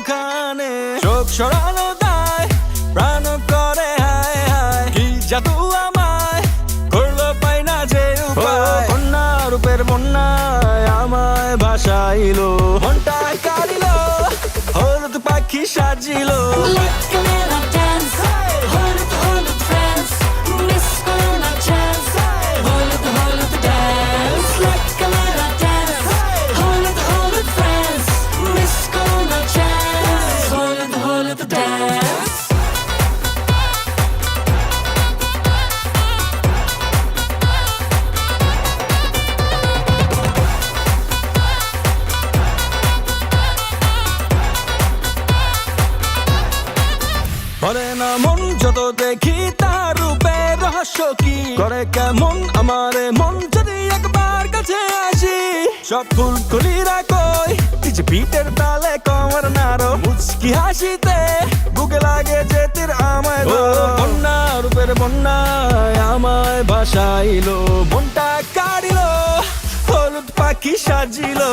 অন্য খানে চোখ সরানো দায় প্রাণ করে হায় হায়। কি জাদু আমায় করল পাই না যে উপায়। বন্যা রূপের বন্যায় আমায় ভাসাইলো। মনটায় কারিলো হলুদ পাখি সাজিলো। বলে না মন যত দেখি তার রূপে রহস্য কি? করে কেমন আমার মন যদি একবার কাছে আসি? সব ফুল কলিরা কই কিছু পিঠের তালে কমর নাড়ো। মুচকি হাসিতে বুকে লাগে যে তীর আমায় ধরো। বন্যা রূপের বন্যায় আমায় ভাসাইলো। মনটা কাড়িলো হলুদ পাখি সাজিলো।